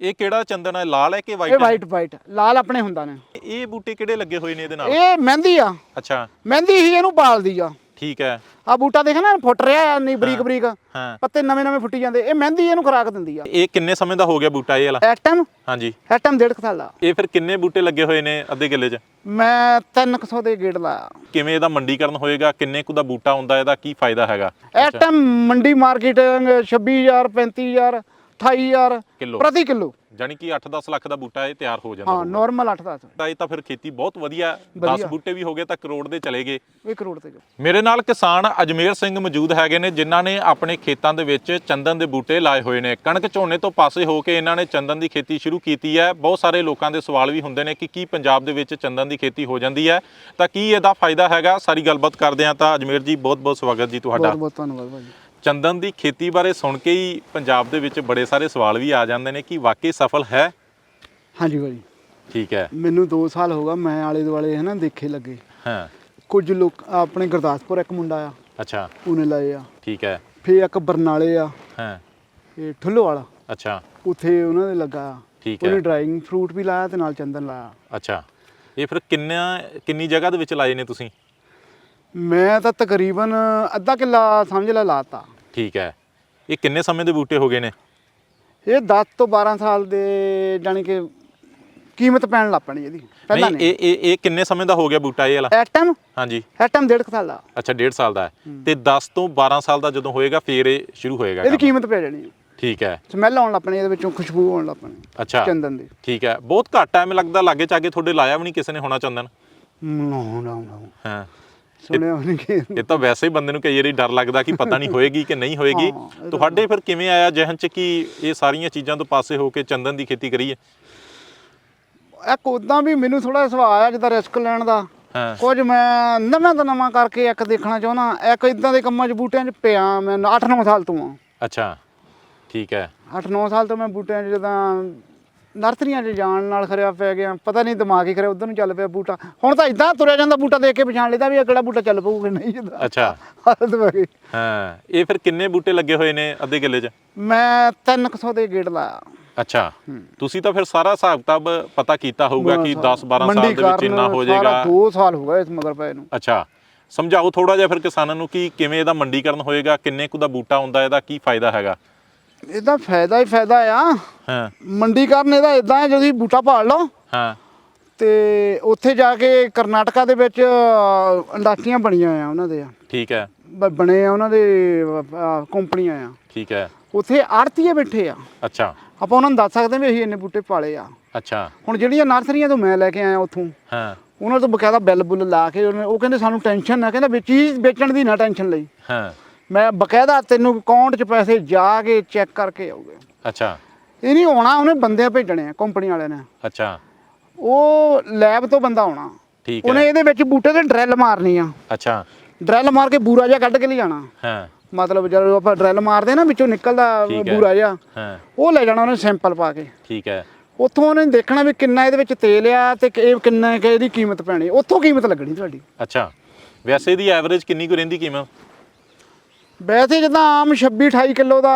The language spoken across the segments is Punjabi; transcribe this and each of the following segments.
ਇਹ ਕਿਹੜਾ ਚੰਦਨ ਹੈ? ਲਾਲ ਹੈ ਕਿ ਇਹ ਵਾਈਟ ਵਾਈਟ ਵਾਈਟ ਲਾਲ ਆਪਣੇ ਹੁੰਦਾ ਨੇ। ਇਹ ਬੂਟੇ ਕਿਹੜੇ ਲੱਗੇ ਹੋਏ ਨੇ ਇਹਦੇ ਨਾਲ? ਇਹ ਮਹਿੰਦੀ ਆ। ਅੱਛਾ। ਮਹਿੰਦੀ ਹੀ ਇਹਨੂੰ ਪਾਲਦੀ ਆ। ਠੀਕ ਹੈ। ਆ ਬੂਟਾ ਦੇਖ ਨਾ ਫੁੱਟ ਰਿਹਾ ਆ ਨਹੀਂ ਬਰੀਕ ਬਰੀਕ। ਹਾਂ। ਪੱਤੇ ਨਵੇਂ ਨਵੇਂ ਫੁੱਟੀ ਜਾਂਦੇ। ਇਹ ਮਹਿੰਦੀ ਇਹਨੂੰ ਖੁਰਾਕ ਦਿੰਦੀ ਆ। ਇਹ ਕਿੰਨੇ ਸਮੇਂ ਦਾ ਹੋ ਗਿਆ ਬੂਟਾ ਇਹ ਵਾਲਾ? ਐਟਮ ਹਾਂਜੀ। ਐਟਮ ਡੇਢ ਕੁ ਸਾਲ ਦਾ। ਇਹ ਫਿਰ ਕਿੰਨੇ ਬੂਟੇ ਲੱਗੇ ਹੋਏ ਨੇ ਅੱਧੇ ਕਿੱਲੇ 'ਚ? ਮੈਂ 300 ਦੇ ਗੇੜ ਲਾਇਆ। ਕਿਵੇਂ ਇਹਦਾ ਮੰਡੀਕਰਨ ਹੋਏਗਾ? ਕਿੰਨੇ ਕੁ ਦਾ ਬੂਟਾ ਹੁੰਦਾ? ਇਹਦਾ ਕੀ ਫਾਇਦਾ ਹੈਗਾ? ਐਟਮ ਮੰਡੀ ਮਾਰਕੀਟ 26000 35000 28000 ਕਿਲੋ। ਪ੍ਰਤੀ ਕਿਲੋ। ਜਾਨੀ ਕਿ 8-10 ਲੱਖ ਦਾ ਬੂਟਾ ਇਹ ਤਿਆਰ ਹੋ ਜਾਂਦਾ ਹਾਂ ਹੋਊਗਾ। ਨਾਰਮਲ 8 10 ਤਾਂ ਇਹ ਤਾਂ ਫਿਰ ਖੇਤੀ ਬਹੁਤ ਵਧੀਆ 10 ਵਧੀਆ। ਬੂਟੇ ਵੀ ਹੋ ਗਏ ਤਾਂ ਕਰੋੜ ਦੇ ਚਲੇ ਗਏ। 1 ਕਰੋੜ ਤੇ ਮੇਰੇ ਨਾਲ ਕਿਸਾਨ ਅਜਮੇਰ ਸਿੰਘ ਮੌਜੂਦ ਹੈਗੇ ਨੇ ਜਿਨ੍ਹਾਂ ਨੇ ਆਪਣੇ ਖੇਤਾਂ ਦੇ ਵਿੱਚ ਚੰਦਨ ਦੇ ਬੂਟੇ ਲਾਏ ਹੋਏ ਨੇ। ਕਣਕ ਝੋਨੇ ਤੋਂ ਪਾਸੇ ਹੋ ਕੇ ਇਹਨਾਂ ਨੇ ਚੰਦਨ ਦੀ ਖੇਤੀ ਸ਼ੁਰੂ ਕੀਤੀ ਹੈ। ਬਹੁਤ ਸਾਰੇ ਲੋਕਾਂ ਦੇ ਸਵਾਲ ਵੀ ਹੁੰਦੇ ਨੇ ਕਿ ਕੀ ਪੰਜਾਬ ਦੇ ਵਿੱਚ ਚੰਦਨ ਦੀ ਖੇਤੀ ਹੋ ਜਾਂਦੀ ਹੈ। ਤਾਂ ਕੀ ਇਹਦਾ ਫਾਇਦਾ ਹੈਗਾ? ਸਾਰੀ ਗੱਲਬਾਤ ਕਰਦੇ ਹਾਂ ਤਾਂ ਅਜਮੇਰ ਜੀ ਬਹੁਤ ਬਹੁਤ ਸਵਾਗਤ ਜੀ ਤੁਹਾਡਾ। ਬਹੁਤ ਬਹੁਤ ਧੰਨਵਾਦ ਭਾਜੀ। ਚੰਦਨ ਦੀ ਖੇਤੀ ਬਾਰੇ ਸੁਣ ਕੇ ਹੀ ਪੰਜਾਬ ਦੇ ਵਿੱਚ ਬੜੇ ਸਾਰੇ ਸਵਾਲ ਵੀ ਆ ਜਾਂਦੇ ਨੇ ਕਿ ਵਾਕਈ ਸਫਲ ਹੈ? ਹਾਂਜੀ ਭਾਜੀ ਠੀਕ ਹੈ। ਮੈਨੂੰ 2 ਸਾਲ ਹੋ ਗਏ ਮੈਂ ਆਲੇ ਦੁਆਲੇ ਹੈ ਨਾ ਦੇਖੇ ਲੱਗੇ। ਹਾਂ। ਕੁਝ ਲੋਕ ਆਪਣੇ ਗੁਰਦਾਸਪੁਰ ਇੱਕ ਮੁੰਡਾ ਆ। ਅੱਛਾ। ਉਹਨੇ ਲਾਏ ਆ। ਠੀਕ ਹੈ। ਫੇਰ ਇੱਕ ਬਰਨਾਲੇ ਆ। ਹਾਂ। ਇਹ ਠੁੱਲੋ ਵਾਲਾ। ਅੱਛਾ। ਉੱਥੇ ਉਹਨਾਂ ਦੇ ਲੱਗਾ ਠੀਕ ਹੈ। ਉਹਨੇ ਡਰਾਈਂਗ ਫਰੂਟ ਵੀ ਲਾਇਆ ਤੇ ਨਾਲ ਚੰਦਨ ਲਾਇਆ। ਅੱਛਾ। ਇਹ ਫਿਰ ਕਿੰਨਾ ਕਿੰਨੀ ਜਗ੍ਹਾ ਦੇ ਵਿੱਚ ਲਾਏ ਨੇ ਤੁਸੀਂ? ਮੈਂ ਤਾਂ ਤਕਰੀਬਨ ਅੱਧਾ ਕਿੱਲਾ ਸਮਝ ਲੈ ਲਾਤਾ। ਠੀਕ ਹੈ। ਇਹ ਕਿੰਨੇ ਸਮੇਂ ਦੇ ਬੂਟੇ ਹੋ ਗਏ ਨੇ? ਇਹ 10 ਤੋਂ 12 ਸਾਲ ਦੇ ਜਾਣੀ ਕਿ ਕੀਮਤ ਪੈਣ ਲੱਗ ਪੈਣੀ ਇਹਦੀ। ਪਹਿਲਾਂ ਨਹੀਂ ਇਹ ਇਹ ਇਹ ਕਿੰਨੇ ਸਮੇਂ ਦਾ ਹੋ ਗਿਆ ਬੂਟਾ ਇਹ ਵਾਲਾ? ਐਟਮ ਹਾਂਜੀ। ਐਟਮ ਡੇਢ ਕੁ ਸਾਲ ਦਾ। ਅੱਛਾ 1.5 ਸਾਲ ਦਾ ਹੈ। ਤੇ 10 ਤੋਂ 12 ਸਾਲ ਦਾ ਜਦੋਂ ਹੋਏਗਾ ਫੇਰ ਇਹ ਸ਼ੁਰੂ ਹੋਏਗਾ ਇਹਦੀ ਕੰਮ। ਕੀਮਤ ਪੈ ਜਾਣੀ ਹੈ। ਠੀਕ ਹੈ। ਸਮੈਲ ਆਉਣ ਲੱਗ ਪੈਣੀ ਇਹਦੇ ਵਿੱਚੋਂ ਖੁਸ਼ਬੂ ਆਉਣ ਲੱਗ ਪੈਣੀ ਅੱਛਾ। ਚੰਦਨ ਦੀ। ਠੀਕ ਹੈ। ਬਹੁਤ ਘੱਟ ਮੈਨੂੰ ਲੱਗਦਾ ਲਾਗੇ ਚਾਗੇ ਤੁਹਾਡੇ ਲਾਇਆ ਵੀ ਨਹੀਂ ਕਿਸੇ ਨੇ ਹੋਣਾ ਚੰਦਨ? ਨਾ ਨਾ ਨਾ। ਹਾਂ। ਸੁਣਿਆ ਕਿ ਇਹ ਤਾਂ ਵੈਸੇ ਹੀ ਬੰਦੇ ਨੂੰ ਕਈ ਵਾਰੀ ਡਰ ਲੱਗਦਾ ਕਿ ਪਤਾ ਨਹੀਂ ਹੋਏਗੀ ਕਿ ਨਹੀਂ ਹੋਏਗੀ। ਤੁਹਾਡੇ ਫਿਰ ਕਿਵੇਂ ਆਇਆ ਜਿਹਨ ਚ ਕਿ ਇਹ ਸਾਰੀਆਂ ਚੀਜ਼ਾਂ ਤੋਂ ਪਾਸੇ ਹੋ ਕੇ ਚੰਦਨ ਦੀ ਖੇਤੀ ਕਰੀਏ ਇੱਕ ਉਦਾਂ ਵੀ ਮੈਨੂੰ ਥੋੜਾ ਸੁਭਾਅ ਆ ਜਿੱਦਾਂ ਰਿਸਕ ਲੈਣ ਦਾ। ਕੁਝ ਮੈਂ ਨਵਾਂ ਤੋਂ ਨਵਾਂ ਕਰਕੇ ਇੱਕ ਦੇਖਣਾ ਚਾਹੁੰਦਾ। ਇੱਕ ਇਦਾਂ ਦੇ ਕੰਮਾਂ 'ਚ ਬੂਟਿਆਂ 'ਚ ਪਿਆ ਮੈਂ 8-9 ਸਾਲ ਤੋਂ ਆ ਅੱਛਾ ਠੀਕ ਹੈ। 8-9 ਸਾਲ ਤੋਂ ਮੈਂ ਬੂਟਿਆਂ 'ਚ ਜਦਾਂ ਨਰਸਰੀਆਂ 'ਚ ਜਾਣ ਨਾਲ ਖਰਿਆ ਪੈ ਗਿਆ ਪਤਾ ਨਹੀਂ ਦਿਮਾਗ ਹੀ ਖਰਿਆ ਉਧਰ ਨੂੰ ਚੱਲ ਪਿਆ ਬੂਟਾ। ਹੁਣ ਤਾਂ ਇਦਾਂ ਤੁਰਿਆ ਜਾਂਦਾ ਬੂਟਾ ਦੇਖ ਕੇ ਪਛਾਣ ਲੈਦਾ ਵੀ ਇਹ ਕਿਹੜਾ ਬੂਟਾ ਚੱਲ ਪਊਗਾ ਨਹੀਂ ਜਿੱਦਾਂ ਅੱਛਾ। ਹਾਲਤ ਵਗੇ ਹਾਂ ਇਹ ਫਿਰ ਕਿੰਨੇ ਬੂਟੇ ਲੱਗੇ ਹੋਏ ਨੇ ਅੱਧੇ ਕਿੱਲੇ 'ਚ? ਮੈਂ 300 ਦੇ ਗੇੜ ਲਾਇਆ। ਅੱਛਾ। ਤੁਸੀਂ ਤਾਂ ਫਿਰ ਸਾਰਾ ਹਿਸਾਬ ਕਿਤਾਬ ਪਤਾ ਕੀਤਾ ਹੋਊਗਾ ਕਿ 10 12 ਸਾਲ ਦੇ ਵਿੱਚ ਇੰਨਾ ਹੋ ਸਾਰਾ ਜਾਏਗਾ ਦੋ ਸਾਲ ਹੋ ਗਏ ਇਸ ਮਗਰ ਪਏ ਨੂੰ। ਅੱਛਾ। ਸਮਝਾਓ ਥੋੜਾ ਜਿਹਾ ਫਿਰ ਕਿਸਾਨਾਂ ਨੂੰ ਕਿ ਕਿਵੇਂ ਇਹਦਾ ਮੰਡੀਕਰਨ ਹੋਏਗਾ ਕਿੰਨੇ ਕੁ ਦਾ ਬੂਟਾ ਹੁੰਦਾ ਇਹਦਾ ਕੀ ਫਾਇਦਾ ਹੈਗਾ? ਇਹਦਾ ਫਾਇਦਾ ਹੀ ਫਾਇਦਾ ਆ। ਹਾਂ। ਮੰਡੀਕਰਨ ਇਹਦਾ ਇਦਾਂ ਹੈ ਜਦੋਂ ਬੂਟਾ ਭਾਲ ਲਓ। ਹਾਂ। ਤੇ ਉੱਥੇ ਜਾ ਕੇ ਕਰਨਾਟਕਾ ਦੇ ਵਿੱਚ ਇੰਡਸਟਰੀਆਂ ਬਣੀਆਂ ਆ ਉਹਨਾਂ ਦੇ ਠੀਕ ਹੈ। ਬਣੇ ਆ ਉਹਨਾਂ ਦੇ ਕੰਪਨੀਆਂ ਆ। ਠੀਕ ਹੈ। ਉੱਥੇ ਆੜਤੀਏ ਬੈਠੇ ਆ। ਅੱਛਾ। ਆਪਾਂ ਉਹਨਾਂ ਨੂੰ ਦੱਸ ਸਕਦੇ ਵੀ ਅਸੀਂ ਇੰਨੇ ਬੂਟੇ ਪਾਲੇ ਆ। ਅੱਛਾ। ਹੁਣ ਜਿਹੜੀਆਂ ਨਰਸਰੀਆਂ ਤੋਂ ਮੈਂ ਲੈ ਕੇ ਆਇਆ ਉੱਥੋਂ ਹਾਂ। ਉਹਨਾਂ ਤੋਂ ਬਕਾਇਦਾ ਬਿੱਲ ਬੁੱਲ ਲਾ ਕੇ ਉਹ ਕਹਿੰਦੇ ਸਾਨੂੰ ਟੈਨਸ਼ਨ ਨਾ ਕਹਿੰਦਾ ਵੀ ਚੀਜ਼ ਵੇਚਣ ਦੀ ਨਾ ਟੈਨਸ਼ਨ ਲਈ। ਹਾਂ। ਮੈਂ ਬਕਾਇਦਾ ਤੈਨੂੰ ਅਕਾਊਂਟ 'ਚ ਪੈਸੇ ਜਾ ਕੇ ਚੈੱਕ ਕਰਕੇ ਆਉਗੇ ਅੱਛਾ। ਇਹ ਨਹੀਂ ਆਉਣਾ ਉਹਨੇ ਬੰਦੇ ਭੇਜਣੇ ਆ ਕੰਪਨੀ ਵਾਲਿਆਂ ਨੇ। ਅੱਛਾ। ਉਹ ਲੈਬ ਤੋਂ ਬੰਦਾ ਆਉਣਾ। ਠੀਕ ਹੈ। ਉਹਨੇ ਇਹਦੇ ਵਿੱਚ ਬੂਟੇ ਤੇ ਡਰੈਲ ਮਾਰਨੀ ਆ। ਅੱਛਾ। ਡਰੈਲ ਮਾਰ ਕੇ ਬੂਰਾ ਜਿਹਾ ਕੱਢ ਕੇ ਲਿਜਾਣਾ ਹਾਂ। ਮਤਲਬ ਜਦੋਂ ਆਪਾਂ ਡਰੈਲ ਮਾਰਦੇ ਨਾ ਵਿੱਚੋਂ ਨਿਕਲਦਾ। ਬੂਰਾ ਜਿਹਾ ਹਾਂ। ਉਹ ਲੈ ਜਾਣਾ ਉਹਨੇ ਸੈਂਪਲ ਪਾ ਕੇ। ਠੀਕ ਹੈ। ਉੱਥੋਂ ਉਹਨੇ ਦੇਖਣਾ ਵੀ ਕਿੰਨਾ ਇਹਦੇ ਵਿੱਚ ਤੇਲ ਆ ਤੇ ਕਿ ਇਹ ਕਿੰਨਾ ਕਿ ਇਹਦੀ ਕੀਮਤ ਪੈਣੀ। ਉੱਥੋਂ ਕੀਮਤ ਲੱਗਣੀ ਤੁਹਾਡੀ। ਅੱਛਾ। ਵੈਸੇ ਇਹਦੀ ਐਵਰੇਜ ਕਿੰਨੀ ਕੁ ਰਹਿੰਦੀ ਕੀਮਤ? ਵੈਸੇ ਜਿੱਦਾਂ ਆਮ 26 28 ਕਿਲੋ ਦਾ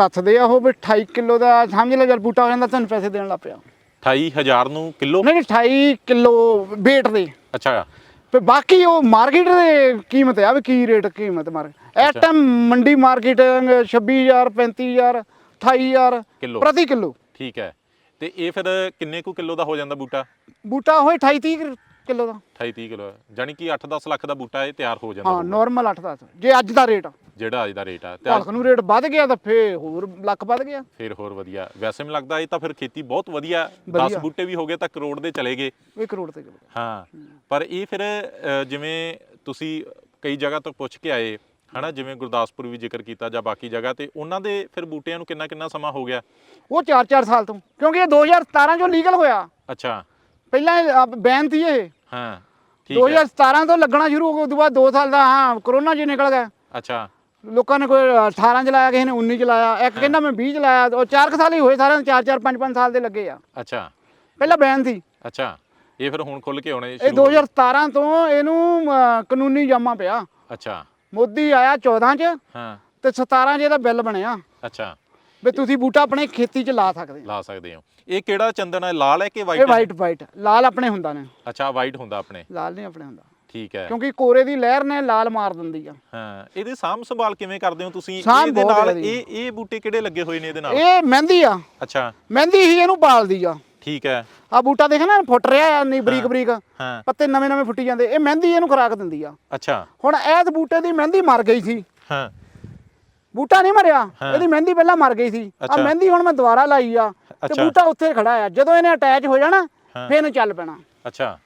ਦੱਸਦੇ ਆ ਉਹ ਵੀ 28 ਕਿਲੋ ਦਾ ਸਮਝ ਲੈ ਜਦ ਬੂਟਾ ਹੋ ਜਾਂਦਾ ਤੁਹਾਨੂੰ ਪੈਸੇ ਦੇਣ ਲੱਗ ਪਿਆ। 28000 ਨੂੰ ਕਿਲੋ? ਨਹੀਂ 28 ਕਿਲੋ weight ਦੇ। ਅੱਛਾ। ਤੇ ਬਾਕੀ ਉਹ ਮਾਰਕੀਟ ਦੇ ਕੀਮਤ ਆ ਵੀ ਕੀ ਰੇਟ ਕੀਮਤ ਮਾਰ ਐਟਮ ਮੰਡੀ ਮਾਰਕੀਟ 26000 35000 28000 ਕਿਲੋ। ਪ੍ਰਤੀ ਕਿਲੋ। ਠੀਕ ਹੈ। ਤੇ ਇਹ ਫਿਰ ਕਿੰਨੇ ਕੁ ਕਿਲੋ ਦਾ ਹੋ ਜਾਂਦਾ ਬੂਟਾ? ਬੂਟਾ ਹੋਏ 28 30 ਕਿਲੋ ਦਾ। 28 30 ਕਿਲੋ। ਜਾਨੀ ਕਿ 8-10 ਲੱਖ ਦਾ ਬੂਟਾ ਇਹ ਤਿਆਰ ਹੋ ਜਾਂਦਾ ਹਾਂ ਨਾਰਮਲ 8 10 ਜੇ ਅੱਜ ਦਾ ਰੇਟ ਜਿਹੜਾ ਅੱਜ ਦਾ ਰੇਟ ਆ ਤੇ ਭਾਲਕ ਨੂੰ ਰੇਟ ਵੱਧ ਗਿਆ ਤਾਂ ਫੇ ਹੋਰ ਲੱਖ ਵੱਧ ਗਿਆ। ਫਿਰ ਹੋਰ ਵਧੀਆ। ਵੈਸੇ ਮੈਨੂੰ ਲੱਗਦਾ ਇਹ ਤਾਂ ਫਿਰ ਖੇਤੀ ਬਹੁਤ ਵਧੀਆ 10 ਵਧੀਆ। ਬੂਟੇ ਵੀ ਹੋ ਗਏ ਤਾਂ ਕਰੋੜ ਦੇ ਚਲੇ ਗਏ। 1 ਕਰੋੜ ਤੇ ਕਿਲੋ ਹਾਂ ਪਰ ਇਹ ਫਿਰ ਅ, ਜਿਵੇਂ ਤੁਸੀਂ ਕਈ ਜਗ੍ਹਾ ਤੋਂ ਪੁੱਛ ਕੇ ਆਏ ਹਨਾ ਜਿਵੇਂ ਗੁਰਦਾਸਪੁਰ ਵੀ ਜ਼ਿਕਰ ਕੀਤਾ ਜਾਂ ਬਾਕੀ ਜਗ੍ਹਾ ਤੇ ਉਹਨਾਂ ਦੇ ਫਿਰ ਬੂਟਿਆਂ ਨੂੰ ਕਿੰਨਾ ਕਿੰਨਾ ਸਮਾਂ ਹੋ ਗਿਆ? ਉਹ 4-4 ਸਾਲ ਤੋਂ ਕਿਉਂਕਿ ਇਹ 2017 ਚੋਂ ਲੀਗਲ ਹੋਇਆ। ਅੱਛਾ। ਪਹਿਲਾਂ ਬੈਨ ਸੀ ਇਹ। ਹਾਂ ਠੀਕ ਹੈ। 2017 ਤੋਂ ਲੱਗਣਾ ਸ਼ੁਰੂ ਹੋ ਗਿਆ ਉਸ ਤੋਂ ਬਾਅਦ 2 ਸਾਲ ਦਾ ਹਾਂ ਕਰੋਨਾ ਜੀ ਨਿਕਲ ਗਿਆ। ਅੱਛਾ। ਲੋਕਾਂ ਨੇ ਕੋਈ 18 ਚ ਲਾਇਆ ਕਿਸੇ ਨੇ 19 ਚ ਲਾਇਆ ਇੱਕ ਕਹਿੰਦਾ ਮੈਂ 20 ਚ ਲਾਇਆ ਉਹ 4 ਸਾਲ ਹੀ ਹੋਏ ਸਾਰਿਆਂ ਨੂੰ 4-4 5-5 ਸਾਲ ਦੇ ਲੱਗੇ ਆ। ਅੱਛਾ। ਪਹਿਲਾਂ ਬੈਨ ਸੀ। ਅੱਛਾ। ਇਹ ਫਿਰ ਹੁਣ ਖੁੱਲ ਕੇ ਆਉਣੇ ਇਹ ਸ਼ੁਰੂ ਹੋ ਗਏ। 2017 ਤੋਂ ਇਹਨੂੰ ਕਾਨੂੰਨੀ ਜਾਮਾ ਪਿਆ। ਅੱਛਾ। ਮੋਦੀ ਆਇਆ 14 ਚ ਹਾਂ। ਤੇ 17 ਚ ਇਹਦਾ ਬਿੱਲ ਬਣਿਆ। ਅੱਛਾ। ਵੀ ਤੁਸੀਂ ਬੂਟਾ ਆਪਣੇ ਖੇਤੀ 'ਚ ਲਾ ਸਕਦੇ ਹੋ। ਲਾ ਸਕਦੇ ਹੋ। ਇਹ ਕਿਹੜਾ ਚੰਦਨ ਹੈ? ਲਾਲ ਹੈ ਕਿ ਇਹ ਵਾਈਟ ਵਾਈਟ ਵਾਈਟ ਲਾਲ ਆਪਣੇ ਹੁੰਦਾ ਨੇ। ਅੱਛਾ ਵਾਈਟ ਹੁੰਦਾ ਆਪਣੇ। ਲਾਲ ਨਹੀਂ ਆਪਣੇ ਹੁੰਦਾ। ਠੀਕ ਹੈ। ਕਿਉਂਕਿ ਕੋਰੇ ਦੀ ਲਹਿਰ ਨੇ ਲਾਲ ਮਾਰ ਦਿੰਦੀ ਆ। ਹਾਂ ਇਹਦੀ ਸਾਂਭ ਸੰਭਾਲ ਕਿਵੇਂ ਕਰਦੇ ਹੋ ਤੁਸੀਂ? ਸਾਂਭ ਇਹਦੇ ਬਹੁਤ ਨਾਲ ਵਧੀਆ। ਇਹ ਇਹ ਬੂਟੇ ਕਿਹੜੇ ਲੱਗੇ ਹੋਏ ਨੇ ਇਹਦੇ ਨਾਲ? ਇਹ ਮਹਿੰਦੀ ਆ। ਅੱਛਾ। ਮਹਿੰਦੀ ਹੀ ਇਹਨੂੰ ਪਾਲਦੀ ਆ। ਠੀਕ ਹੈ। ਆ ਬੂਟਾ ਦੇਖ ਨਾ ਫੁੱਟ ਰਿਹਾ ਆ ਨਹੀਂ ਬਰੀਕ ਬਰੀਕ। ਹਾਂ। ਪੱਤੇ ਨਵੇਂ ਨਵੇਂ ਫੁੱਟੀ ਜਾਂਦੇ। ਇਹ ਮਹਿੰਦੀ ਇਹਨੂੰ ਖੁਰਾਕ ਦਿੰਦੀ ਆ। ਅੱਛਾ। ਹੁਣ ਐਸ ਬੂਟੇ ਦੀ ਮਹਿੰਦੀ ਮਰ ਗਈ ਸੀ। ਹਾਂ। ਬੂਟਾ ਨਹੀਂ ਮਰਿਆ। ਹਾਂ। ਇਹਦੀ ਮਹਿੰਦੀ ਪਹਿਲਾਂ ਮਰ ਗਈ ਸੀ। ਆ ਅੱਛਾ। ਮਹਿੰਦੀ ਹੁਣ ਮੈਂ ਦੁਬਾਰਾ ਲਾਈ ਆ। ਤੇ ਅੱਛਾ। ਬੂਟਾ ਉੱਥੇ ਖੜਾ ਆ। ਜਦੋਂ ਇਹਨੇ ਅਟੈਚ ਹੋ ਜਾਣਾ ਹਾਂ। ਫੇਰ ਇਹਨੂੰ ਚੱਲ ਪੈਣਾ। ਅੱਛਾ।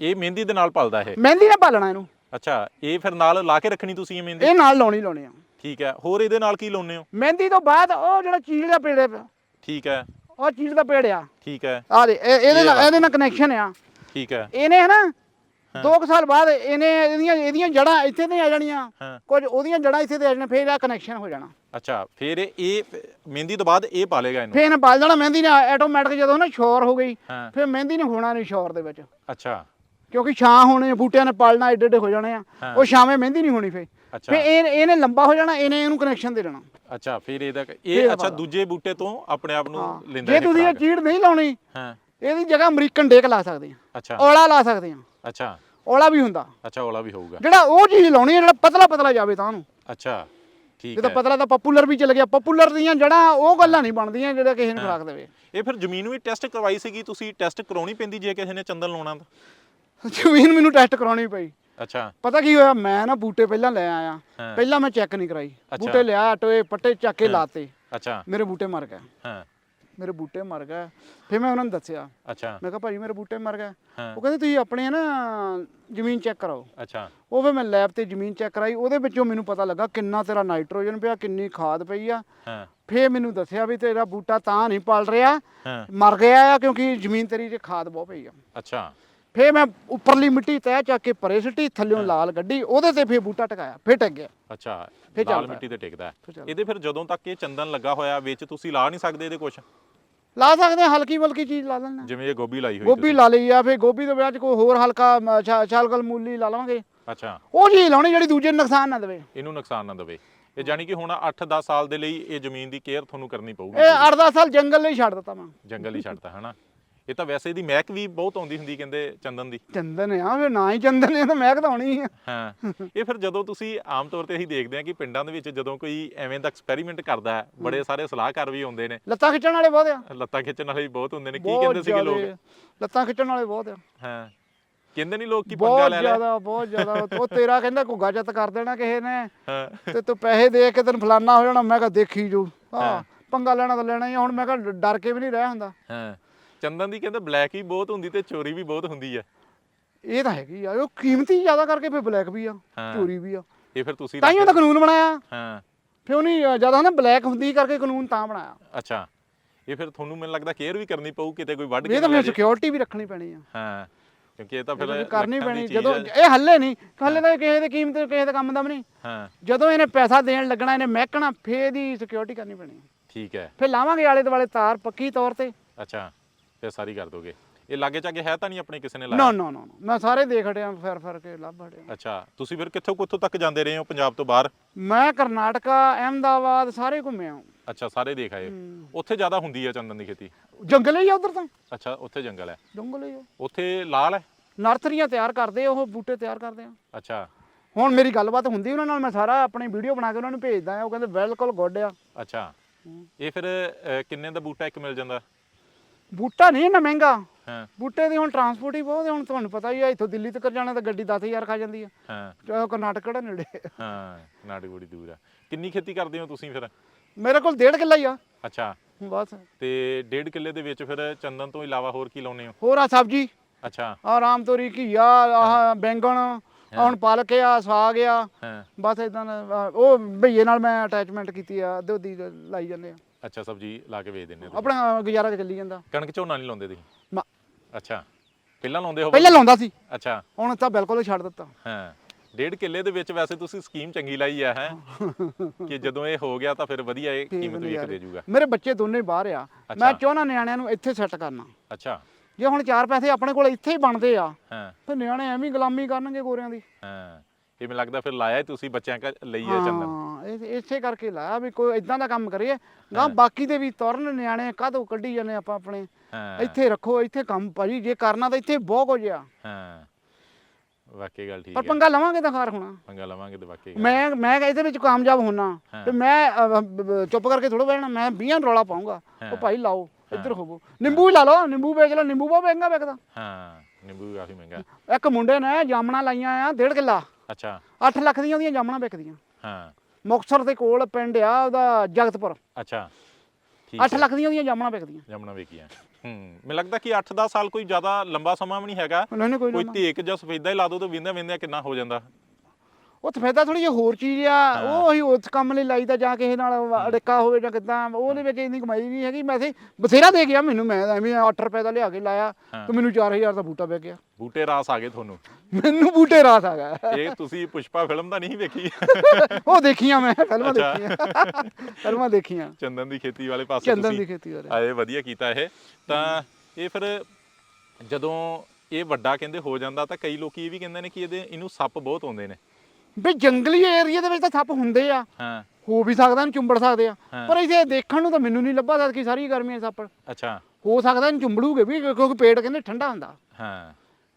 ਇਹ ਮਹਿੰਦੀ ਦੇ ਨਾਲ ਪਲਦਾ ਇਹ? ਮਹਿੰਦੀ ਨੇ ਪਾਲਣਾ ਇਹਨੂੰ। ਅੱਛਾ ਇਹ ਫਿਰ ਨਾਲ ਲਾ ਕੇ ਰੱਖਣੀ ਤੁਸੀਂ ਇਹ ਮਹਿੰਦੀ? ਇਹ ਨਾਲ ਲਾਉਣੀ ਲਾਉਣੀ ਆ। ਠੀਕ ਹੈ ਹੋਰ ਇਹਦੇ ਨਾਲ ਕੀ ਲਾਉਨੇ ਹੋ? ਮਹਿੰਦੀ ਤੋਂ ਬਾਅਦ ਉਹ ਜਿਹੜਾ ਚੀਲ ਦਾ ਪੇੜ ਆ, ਠੀਕ ਹੈ। ਉਹ ਚੀਲ ਦਾ ਪੇੜ ਆ। ਠੀਕ ਹੈ। ਆ ਦੇ ਇਹ- ਇਹਦੇ ਇਹ ਨਾਲ। ਇਹਦੇ ਨਾਲ ਕਨੈਕਸ਼ਨ ਆ। ਠੀਕ ਹੈ। ਇਹਨੇ ਹਨਾ 2 ਸਾਲ ਬਾਅਦ ਇਹਨੇ ਇਹਦੀਆਂ ਇਹਦੀਆਂ ਜੜਾਂ ਇੱਥੇ ਤੇ ਆ ਜਾਣੀਆਂ। ਹਾਂ। ਕੁਝ ਉਹਦੀਆਂ ਜੜਾਂ ਇੱਥੇ ਤੇ ਆ ਜਾਣੀਆਂ ਫੇਰ ਇਹਦਾ ਕਨੈਕਸ਼ਨ ਹੋ ਜਾਣਾ। ਅੱਛਾ ਫਿਰ ਇਹ- ਮਹਿੰਦੀ ਤੋਂ ਬਾਅਦ ਇਹ ਪਾਲੇਗਾ ਇਹਨੂੰ? ਫੇਰ ਇਹਨੇ ਪਾਲ ਜਾਣਾ। ਮਹਿੰਦੀ ਨੇ ਆਟੋਮੈਟਿਕ ਜਦੋਂ ਨਾ ਸ਼ੋਰ ਹੋ ਗਈ ਹਾਂ। ਫੇਰ ਮਹਿੰਦੀ ਨੇ ਹੋਣਾ ਨਹੀਂ ਸ਼ੋਰ ਦੇ ਵਿੱਚ। ਅੱਛਾ। ਕਿਉਂਕਿ ਛਾਂ ਹੋਣੇ ਬੂਟਿਆਂ ਨੇ ਪਾਲਣਾ ਏਡੇ ਏਡੇ ਹੋ ਜਾਣੇ ਆ। ਹਾਂ। ਉਹ ਛਾਵੇਂ ਮਹਿੰਦੀ ਨਹੀਂ ਹੋਣੀ ਅੱਛਾ। ਫੇਰ ਇਹ ਇਹਨੇ ਲੰਬਾ ਹੋ ਜਾਣਾ ਇਹਨੇ ਇਹਨੂੰ ਕਨੈਕਸ਼ਨ ਦੇ ਦੇਣਾ। ਅੱਛਾ ਫਿਰ ਇਹਦਾ ਇਹ ਅੱਛਾ। ਦੂਜੇ ਬੂਟੇ ਤੋਂ ਆਪਣੇ ਆਪ ਨੂੰ ਹਾਂ। ਲੈਂਦਾ ਜੇ ਇਹ ਤੁਸੀਂ ਇਹ ਖੁਰਾਕ। ਚੀੜ ਨਹੀਂ ਲਾਉਣੀ ਹਾਂ। ਇਹਦੀ ਜਗ੍ਹਾ ਅਮਰੀਕਨ ਡੇਕ ਲਾ ਸਕਦੇ ਆ। ਅੱਛਾ। ਔਲਾ ਲਾ ਸਕਦੇ ਆ। ਅੱਛਾ। ਔਲਾ ਵੀ ਹੁੰਦਾ। ਅੱਛਾ ਔਲਾ ਵੀ ਹੋਊਗਾ। ਜਿਹੜਾ ਉਹ ਚੀਜ਼ ਲਾਉਣੀ ਹੈ ਜਿਹੜਾ ਪਤਲਾ ਪਤਲਾ ਜਾਵੇ ਤਾਂ ਉਹਨੂੰ। ਅੱਛਾ ਠੀਕ ਜਦੋਂ ਹੈ। ਪਤਲਾ ਤਾਂ ਪਪੂਲਰ ਵੀ ਚਲ ਗਿਆ ਪਪੂਲਰ ਦੀਆਂ ਜੜਾਂ ਉਹ ਗੱਲਾਂ ਨਹੀਂ ਬਣਦੀਆਂ ਜਿਹੜਾ ਕਿਸੇ ਨੂੰ ਖੁਰਾਕ ਦੇਵੇ। ਇਹ ਫਿਰ ਜ਼ਮੀਨ ਵੀ ਟੈਸਟ ਕਰਵਾਈ ਸੀਗੀ ਤੁਸੀਂ ਟੈਸਟ ਕਰਾਉਣੀ ਪੈਂਦੀ ਜੇ ਕਿਸੇ ਨੇ ਚੰਦਨ ਲਾਉਣਾ ਤਾਂ? ਜ਼ਮੀਨ ਮੈਨੂੰ ਟੈਸਟ ਕਰਾਉਣੀ ਪਈ। ਅੱਛਾ। ਪਤਾ ਕੀ ਹੋਇਆ? ਮੈਂ ਨਾ ਬੂਟੇ ਪਹਿਲਾਂ ਲੈ ਆਇਆ। ਹਾਂ। ਪਹਿਲਾਂ ਮੈਂ ਚੈੱਕ ਨਹੀਂ ਕਰਾਈ। ਬੂਟੇ ਲਿਆ ਟੋਏ ਪੱਟੇ ਚੱਕ ਕੇ ਲਾਤੇ। ਅੱਛਾ। ਮੇਰੇ ਬੂਟੇ ਮਰ ਗਏ। ਹਾਂ। ਮੇਰੇ ਬੂਟੇ ਮਰ ਗਏ। ਫਿਰ ਮੈਂ ਉਹਨਾਂ ਨੂੰ ਦੱਸਿਆ। ਅੱਛਾ। ਮੈਂ ਕਿਹਾ ਭਾਜੀ ਮੇਰੇ ਬੂਟੇ ਮਰ ਗਏ। ਹਾਂ। ਉਹ ਕਹਿੰਦੇ ਤੁਸੀਂ ਆਪਣੇ ਨਾ ਜ਼ਮੀਨ ਚੈੱਕ ਕਰਾਓ। ਅੱਛਾ। ਉਹ ਫਿਰ ਮੈਂ ਲੈਬ ਤੇ ਜ਼ਮੀਨ ਚੈੱਕ ਕਰਾਈ। ਉਹਦੇ ਵਿੱਚੋਂ ਮੈਨੂੰ ਪਤਾ ਲੱਗਾ ਕਿੰਨਾ ਤੇਰਾ ਨਾਈਟ੍ਰੋਜਨ ਪਿਆ ਕਿੰਨੀ ਖਾਦ ਪਈ ਆ। ਹਾਂ। ਫੇਰ ਮੈਨੂੰ ਦੱਸਿਆ ਵੀ ਤੇਰਾ ਬੂਟਾ ਤਾਂ ਨਹੀਂ ਪਲ ਰਿਹਾ। ਹਾਂ। ਮਰ ਗਿਆ ਆ ਕਿਉਂਕਿ ਜ਼ਮੀਨ ਤੇਰੀ 'ਚ ਖਾਦ ਬਹੁਤ ਪਈ ਆ। ਅੱਛਾ। ਫੇਰ ਮੈਂ ਉੱਪਰਲੀ ਮਿੱਟੀ ਤਹਿ ਚੱਕ ਕੇ ਪਰੇ ਸਿੱਟੀ ਥੱਲਿਓਂ ਲਾਲ ਗੱਡੀ ਉਹਦੇ ਤੇ ਫੇਰ ਬੂਟਾ ਟਿਕਾਇਆ ਫੇਰ ਟਿਕ ਗਿਆ। ਅੱਛਾ ਫਿਰ ਲਾਲ ਮਿੱਟੀ ਤੇ ਟਿਕਦਾ। ਇਹਦੇ ਫਿਰ ਜਦੋਂ ਤੱਕ ਇਹ ਚੰਦਨ ਲੱਗਾ ਹੋਇਆ ਵਿੱਚ ਤੁਸੀਂ ਲਾ ਨਹੀਂ ਸਕਦੇ ਇਹਦੇ ਕੁਝ ਲਾ ਸਕਦੇ ਹਲਕੀ ਬਲਕੀ ਚੀਜ਼ ਲਾ ਲੈਣਾ ਜਿਵੇਂ ਇਹ ਗੋਭੀ ਲਾਈ ਹੋਈ ਗੋਭੀ ਲਾ ਲਈ ਆ ਫੇਰ ਗੋਭੀ ਦੇ ਵਿੱਚ ਕੋਈ ਹੋਰ ਹਲਕਾ ਛਾਲਕਲ ਮੂਲੀ ਲਾ ਲਵਾਂਗੇ। ਅੱਛਾ। ਉਹ ਚੀਜ਼ ਲਾਉਣੀ ਜਿਹੜੀ ਦੂਜੇ ਨੂੰ ਨੁਕਸਾਨ ਨਾ ਦੇਵੇ। ਇਹਨੂੰ ਨੁਕਸਾਨ ਨਾ ਦੇਵੇ। ਇਹ ਜਾਨੀ ਕਿ ਹੁਣ 8-10 ਸਾਲ ਦੇ ਲਈ ਇਹ ਜ਼ਮੀਨ ਦੀ ਕੇਅਰ ਤੁਹਾਨੂੰ ਕਰਨੀ ਪਊਗੀ ਇਹ 8-10 ਸਾਲ ਜੰਗਲ ਲਈ ਛੱਡ ਦਿੱਤਾ ਮੈਂ। ਜੰਗਲ ਹੀ ਛੱਡਤਾ ਹਨਾ? ਇਹ ਤਾਂ ਵੈਸੇ ਇਹਦੀ ਮਹਿਕ ਵੀ ਬਹੁਤ ਆਉਂਦੀ ਹੁੰਦੀ ਕਹਿੰਦੇ ਚੰਦਨ ਦੀ। ਚੰਦਨ ਆ ਫੇਰ ਨਾ ਹੀ ਚੰਦਨ ਇਹ ਤਾਂ ਮਹਿਕ ਤਾਂ ਹੋਣੀ ਆ। ਹਾਂ ਇਹ ਫਿਰ ਜਦੋਂ ਤੁਸੀਂ ਆਮ ਤੌਰ ਤੇ ਅਸੀਂ ਦੇਖਦੇ ਹਾਂ ਕਿ ਪਿੰਡਾਂ ਦੇ ਵਿੱਚ ਜਦੋਂ ਕੋਈ ਐਵੇਂ ਦਾ ਐਕਸਪੈਰੀਮੈਂਟ ਕਰਦਾ ਹੈ ਬੜੇ ਸਾਰੇ ਸਲਾਹਕਾਰ ਵੀ ਹੁੰਦੇ ਨੇ। ਲੱਤਾਂ ਖਿੱਚਣ ਵਾਲੇ ਬਹੁਤ ਆ। ਲੱਤਾਂ ਖਿੱਚਣ ਵਾਲੇ ਵੀ ਬਹੁਤ ਹੁੰਦੇ ਨੇ। ਕੀ ਬਹੁਤ ਕਹਿੰਦੇ ਸੀਗੇ ਲੋਕ। ਲੱਤਾਂ ਖਿੱਚਣ ਵਾਲੇ ਬਹੁਤ ਆ। ਹਾਂ ਕਹਿੰਦੇ ਨਹੀਂ ਲੋਕ ਕੀ ਪੰਗਾ ਬਹੁਤ ਲੈ ਲੈ? ਜ਼ਿਆਦਾ ਬਹੁਤ ਜ਼ਿਆਦਾ। ਉਹ ਤੇਰਾ ਕਹਿੰਦਾ ਘੁੱਗਾ ਜੱਤ ਕਰ ਦੇਣਾ ਕਿਸੇ ਨੇ। ਤੇ ਤੂੰ ਪੈਸੇ ਦੇ ਕੇ ਤੈਨੂੰ ਫਲਾਨਾ ਹੋ ਜਾਣਾ ਮੈਂ ਕਿਹਾ ਦੇਖੀ ਜੋ ਹਾਂ। ਪੰਗਾ ਲੈਣਾ ਤਾਂ ਲੈਣਾ ਹੀ ਆ। ਹੁਣ ਮੈਂ ਕਿਹਾ ਡਰ ਕੇ ਵੀ ਨਹੀਂ ਰਹਿ ਹੁੰਦਾ। ਹਾਂ। ਚੰਦਨ ਦੀ ਕਹਿੰਦੇ ਬਲੈਕ ਹੀ ਬਹੁਤ ਹੁੰਦੀ ਤੇ ਚੋਰੀ ਵੀ ਬਹੁਤ ਹੁੰਦੀ ਹੈ ਇਹ ਤਾਂ ਹੈਗੀ ਆ ਉਹ ਕੀਮਤੀ ਜ਼ਿਆਦਾ ਕਰਕੇ ਫੇ ਬਲੈਕ ਵੀ ਆ ਹਾਂ। ਚੋਰੀ ਵੀ ਆ। ਇਹ ਫਿਰ ਤੁਸੀਂ ਤਾਂ ਹੀ ਉਹਦਾ ਕਾਨੂੰਨ ਬਣਾਇਆ। ਹਾਂ। ਫੇ ਉਹਨੇ ਜ਼ਿਆਦਾ ਨਾ ਬਲੈਕ ਹੁੰਦੀ ਕਰਕੇ ਕਾਨੂੰਨ ਤਾਂ ਬਣਾਇਆ। ਅੱਛਾ। ਇਹ ਫਿਰ ਤੁਹਾਨੂੰ ਮੈਨੂੰ ਲੱਗਦਾ ਕੇਅਰ ਵੀ ਕਰਨੀ ਪਊ ਕਿਤੇ ਕੋਈ ਵੱਢ ਕੇ ਇਹ ਤਾਂ ਨਾ ਲੈ ਫਿਰ ਜੇ। ਸਿਕਿਉਰਿਟੀ ਵੀ ਰੱਖਣੀ ਪੈਣੀ ਆ। ਹਾਂ ਕਿਉਂਕਿ ਇਹ ਤਾਂ ਫਿਰ ਇਹ ਕਰਨੀ ਲੱਖਾਂ ਦੀ ਪੈਣੀ ਚੀਜ਼ ਜਦੋਂ। ਇਹ ਹੱਲੇ ਨਹੀਂ ਹੱਲੇ ਤਾਂ ਇਹ ਕਿਸੇ ਦੇ ਕੀਮਤ ਕਿਸੇ ਦੇ ਕੰਮ ਦਾ ਵੀ ਨਹੀਂ। ਹਾਂ। ਜਦੋਂ ਇਹਨੇ ਪੈਸਾ ਦੇਣ ਲੱਗਣਾ ਇਹਨੇ ਮਹਿਕਣਾ ਫੇ ਦੀ ਸਿਕਿਉਰਿਟੀ ਕਰਨੀ ਪੈਣੀ ਠੀਕ ਹੈ। ਫੇ ਲਾਵਾਂਗੇ ਆਲੇ ਦੁਆਲੇ ਤਾਰ ਪੱਕੀ ਤੌਰ ਤੇ। ਅੱਛਾ। ਫਿਰ ਸਾਰੀ ਕਰ ਦੋਗੇ। ਇਹ ਲਾਗੇ ਚਾਗੇ ਹੈ ਤਾਂ ਨਹੀਂ ਆਪਣੇ ਕਿਸੇ ਨੇ ਨਾ ਲਾਇਆ? ਨਾ ਨਾ ਮੈਂ ਸਾਰੇ ਦੇਖ ਹਟਿਆ ਫਿਰ ਫਿਰ ਕੇ ਲੱਭ ਹਟਿਆ। ਅੱਛਾ ਤੁਸੀਂ ਫਿਰ ਕਿੱਥੋਂ ਕਿੱਥੋਂ ਤੱਕ ਜਾਂਦੇ ਰਹੇ ਹੋ ਪੰਜਾਬ ਤੋਂ ਬਾਹਰ? ਮੈਂ ਕਰਨਾਟਕਾ ਅਹਿਮਦਾਬਾਦ ਸਾਰੇ ਘੁੰਮਿਆ ਅੱਛਾ ਸਾਰੇ ਦੇਖ ਆਏ। ਉੱਥੇ ਜ਼ਿਆਦਾ ਹੁੰਦੀ ਹੈ ਚੰਦਨ ਦੀ ਖੇਤੀ? ਜੰਗਲ ਹੀ ਆ ਉਧਰ ਤਾਂ। ਅੱਛਾ ਉੱਥੇ ਜੰਗਲ ਹੈ। ਜੰਗਲ ਹੀ ਆ। ਉੱਥੇ ਲਾਲ ਹੈ? ਨਰਸਰੀਆਂ ਤਿਆਰ ਕਰਦੇ ਉਹ ਬੂਟੇ ਤਿਆਰ ਕਰਦੇ ਆ। ਅੱਛਾ। ਹੁਣ ਮੇਰੀ ਗੱਲਬਾਤ ਹੁੰਦੀ ਉਹਨਾਂ ਨਾਲ ਮੈਂ ਸਾਰਾ ਆਪਣੀ ਵੀਡੀਓ ਬਣਾ ਕੇ ਉਹਨਾਂ ਨੂੰ ਭੇਜਦਾ ਆ ਉਹ ਕਹਿੰਦੇ ਬਿਲਕੁਲ ਗੁੱਡ ਆ। ਅੱਛਾ। ਇਹ ਫਿਰ ਕਿੰਨੇ ਦਾ ਬੂਟਾ ਇੱਕ ਮਿਲ ਜਾਂਦਾ? ਬੂਟਾ ਨਹੀਂ ਇੰਨਾ ਮਹਿੰਗਾ। ਹਾਂ। ਬੂਟੇ ਦੀ ਹੁਣ ਟਰਾਂਸਪੋਰਟ ਹੀ ਬਹੁਤ ਹੈ ਹੁਣ ਤੁਹਾਨੂੰ ਪਤਾ ਹੀ ਆ ਇੱਥੋਂ ਦਿੱਲੀ ਤੱਕ ਜਾਣਾ ਤਾਂ ਗੱਡੀ 10000 ਖਾ ਜਾਂਦੀ ਆ। ਹਾਂ। ਚਾਹੇ ਕਰਨਾਟਕ ਕਿਹੜਾ ਨੇੜੇ? ਹਾਂ ਨਾਟਕ ਬੜੀ ਦੂਰ ਆ। ਕਿੰਨੀ ਖੇਤੀ ਕਰਦੇ ਹੋ ਤੁਸੀਂ ਫਿਰ? ਮੇਰੇ ਕੋਲ ਡੇਢ ਕਿੱਲਾ ਹੀ ਆ। ਅੱਛਾ। ਬਸ। ਤੇ ਡੇਢ ਕਿੱਲੇ ਦੇ ਵਿੱਚ ਫਿਰ ਚੰਦਨ ਤੋਂ ਇਲਾਵਾ ਹੋਰ ਕੀ ਲਾਉਨੇ ਹੋ? ਹੋਰ ਆ ਸਬਜੀ। ਅੱਛਾ। ਆ ਰਾਮ ਤੋਰੀ ਘੀਆ ਆਹ ਬੈਂਗਣ ਹੁਣ ਪਾਲਕ ਆ ਸਾਗ ਆ। ਹਾਂ। ਬਸ ਇਦਾਂ ਉਹ ਭਈਏ ਨਾਲ ਮੈਂ ਅਟੈਚਮੈਂਟ ਕੀਤੀ ਆ ਅੱਧੀ ਲਾਈ ਜਾਂਦੇ ਆ। ਅੱਛਾ ਸਬਜੀ ਲਾ ਕੇ ਵੇਚ ਦਿੰਦੇ ਹੋ ਤੁਸੀਂ। ਆਪਣਾ ਗੁਜ਼ਾਰਾ ਚੱਲੀ ਜਾਂਦਾ। ਕਣਕ ਝੋਨਾ ਨਹੀਂ ਲਾਉਂਦੇ ਤੁਸੀਂ? ਨਾ, ਅੱਛਾ ਪਹਿਲਾਂ ਲਾਉਂਦੇ ਹੋ? ਪਹਿਲਾਂ ਲਾਉਂਦਾ ਸੀ। ਅੱਛਾ। ਹੁਣ ਤਾਂ ਬਿਲਕੁਲ ਹੀ ਛੱਡ ਦਿੱਤਾ। ਹਾਂ ਡੇਢ ਕਿੱਲੇ ਦੇ ਵਿੱਚ ਵੈਸੇ ਤੁਸੀਂ ਸਕੀਮ ਚੰਗੀ ਲਾਈ ਆ ਹੈ? ਕਿ ਜਦੋਂ ਇਹ ਹੋ ਗਿਆ ਤਾਂ ਫਿਰ ਵਧੀਆ ਇਹ ਕੀਮਤ ਵੀ ਇੱਕ ਦੇ ਜੂਗਾ। ਮੇਰੇ ਬੱਚੇ ਦੋਨੇ ਬਾਹਰ ਆ। ਮੈਂ ਚਾਹੁੰਦਾ ਨਿਆਣਿਆਂ ਨੂੰ ਇੱਥੇ ਸੈੱਟ ਕਰਨਾ। ਅੱਛਾ। ਜੇ ਹੁਣ ਚਾਰ ਪੈਸੇ ਆਪਣੇ ਕੋਲ ਇੱਥੇ ਹੀ ਬਣਦੇ ਆ ਹਾਂ। ਫਿਰ ਨਿਆਣੇ ਐਵੇਂ ਹੀ ਗੁਲਾਮੀ ਕਰਨਗੇ ਗੋਰਿਆਂ ਦੀ। ਹਾਂ। ਇਹ ਮੈਨੂੰ ਲੱਗਦਾ ਫਿਰ ਲਾਇਆ ਹੀ ਤੁਸੀਂ ਬੱਚਿਆਂ ਕਾ ਲਈ ਹੈ ਚੰਦਨ। ਹਾਂ ਇਸੇ ਕਰਕੇ ਲਾਇਆ ਵੀ ਕੋਈ ਇਦਾਂ ਦਾ ਕੰਮ ਕਰੀਏ। ਗਾਂ ਬਾਕੀ ਦੇ ਵੀ ਤੁਰਨ ਨਿਆਣੇ ਕਾਹਦੋਂ ਕੱਢੀ ਜਾਂਦੇ ਆਪਾਂ ਆਪਣੇ। ਹਾਂ। ਇੱਥੇ ਰੱਖੋ ਇੱਥੇ ਕੰਮ ਭਾਜੀ ਜੇ ਕਰਨਾ ਤਾਂ ਇੱਥੇ ਬਹੁਤ ਕੁਝ ਆ। ਹਾਂ। ਵਾਕਈ ਗੱਲ ਠੀਕ ਪਰ ਹੈ ਪੰਗਾ ਲਵਾਂਗੇ ਤਾਂ ਖਾਰ ਹੋਣਾ। ਪੰਗਾ ਲਵਾਂਗੇ ਤੇ ਵਾਕਈ ਗੱਲ। ਮੈਂ ਮੈਂ ਇਹਦੇ ਵਿੱਚ ਕਾਮਯਾਬ ਹੋਣਾ ਹਾਂ। ਤੇ ਮੈਂ ਅਹ, ਬ- ਬ- ਚੁੱਪ ਕਰਕੇ ਥੋੜਾ ਬਹਿਣਾ ਮੈਂ 20 ਰੌਲਾ ਪਾਉਂਗਾ ਹਾਂ। ਉਹ ਭਾਈ ਲਾਓ ਇੱਧਰ ਹੋਵੋ। ਨਿੰਬੂ ਹੀ ਲਾ ਲਓ ਨਿੰਬੂ ਵੇਚ ਲਓ ਨਿੰਬੂ ਬਹੁਤ ਮਹਿੰਗਾ ਵਿਕਦਾ। ਹਾਂ ਨਿੰਬੂ ਵੀ ਕਾਫੀ ਮਹਿੰਗਾ। ਇੱਕ ਮੁੰਡੇ ਨੇ ਜਾਮਣਾ ਲਾਈਆਂ ਆ ਡੇਢ ਕਿੱਲਾ। ਅੱਛਾ। 8 ਲੱਖ ਦੀਆਂ ਉਹਦੀਆਂ ਜਾਮਣਾ ਵਿਕਦੀਆਂ। ਹਾਂ। ਮੁਕਤਸਰ ਦੇ ਕੋਲ ਪਿੰਡ ਆ ਉਹਦਾ ਜਗਤਪੁਰ। ਅੱਛਾ। ਠੀਕ 8 ਲੱਖ ਦੀਆਂ ਉਹਦੀਆਂ ਜਾਮਣਾ ਵਿਕਦੀਆਂ। ਜਮਣਾ ਵੇਖੀਆਂ ਹੂੰ ਮੈਨੂੰ ਲੱਗਦਾ ਕਿ 8-10 ਸਾਲ ਕੋਈ ਜ਼ਿਆਦਾ ਲੰਬਾ ਸਮਾਂ ਵੀ ਨਹੀਂ ਹੈਗਾ। ਉਹਨਾਂ ਨੇ ਕੋਈ ਕੋਈ ਧੇਕ ਜਾਂ ਸਫੇਦਾ ਹੀ ਲਾ ਦੋ ਤਾਂ ਵਿੰਦਾ ਵਿੰਦਾ ਕਿੰਨਾ ਹੋ ਜਾਂਦਾ। ਉਹ ਸਫੈਦਾ ਥੋੜੀ ਜਿਹੀ ਹੋਰ ਚੀਜ਼ ਆ ਉਹ ਅਸੀਂ ਉਸ ਕੰਮ ਲਈ ਲਾਈਦਾ ਜਾਂ ਕਿਸੇ ਨਾਲ ਅੜਿੱਕਾ ਹੋਵੇ ਜਾਂ ਕਿਦਾਂ ਉਹਦੇ ਵਿੱਚ ਇੰਨੀ ਕਮਾਈ ਨਹੀਂ ਹੈਗੀ। ਮੈਂ ਤੇ ਬਥੇਰਾ ਦੇ ਗਿਆ ਮੈਨੂੰ ਮੈਂ ਐਵੇਂ 8 ਰੁਪਏ ਦਾ ਲਿਆ ਕੇ ਲਾਇਆ। ਤੇ ਮੈਨੂੰ 4000 ਦਾ ਬੂਟਾ ਪੈ ਗਿਆ। ਬੂਟੇ ਰਾਸ ਆ ਗਏ ਤੁਹਾਨੂੰ? ਮੈਨੂੰ ਬੂਟੇ ਰਾਸ ਆ ਗਿਆ ਇਹ ਤੁਸੀਂ ਪੁਸ਼ਪਾ ਫਿਲਮ ਤਾਂ ਨਹੀਂ ਵੇਖੀ? ਉਹ ਦੇਖੀਆਂ ਮੈਂ ਫਿਲਮਾਂ। ਦੇਖੀਆਂ। ਫਿਲਮਾਂ ਦੇਖੀਆਂ। ਚੰਦਨ ਦੀ ਖੇਤੀ ਵਾਲੇ ਪਾਸੇ ਚੰਦਨ ਦੀ ਤੁਸੀਂ ਖੇਤੀ ਬਾਰੇ ਆਏ ਵਧੀਆ ਕੀਤਾ ਇਹ। ਤਾਂ ਇਹ ਫਿਰ ਜਦੋਂ ਇਹ ਵੱਡਾ ਕਹਿੰਦੇ ਹੋ ਜਾਂਦਾ ਤਾਂ ਕਈ ਲੋਕੀ ਇਹ ਵੀ ਕਹਿੰਦੇ ਨੇ ਕਿ ਇਹਦੇ ਇਹਨੂੰ ਸੱਪ ਬਹੁਤ ਆਉਂਦੇ ਨੇ। ਵੀ ਜੰਗਲੀ ਏਰੀਆ ਦੇ ਵਿੱਚ ਤਾਂ ਸੱਪ ਹੁੰਦੇ ਆ। ਹਾਂ। ਹੋ ਵੀ ਸਕਦਾ ਇਹਨੂੰ ਚੁੰਬੜ ਸਕਦੇ ਆ। ਹਾਂ। ਪਰ ਇੱਥੇ ਦੇਖਣ ਨੂੰ ਤਾਂ ਮੈਨੂੰ ਨਹੀਂ ਲੱਭਾ ਸਕਦਾ ਕਿ ਸਾਰੀ ਗਰਮੀਆਂ 'ਚ ਸੱਪ। ਅੱਛਾ। ਹੋ ਸਕਦਾ ਇਹਨੂੰ ਚੁੰਬੜੂਗੇ ਵੀ ਕਿਉਂਕਿ ਪੇਟ ਕਹਿੰਦੇ ਠੰਡਾ ਹੁੰਦਾ। ਹਾਂ।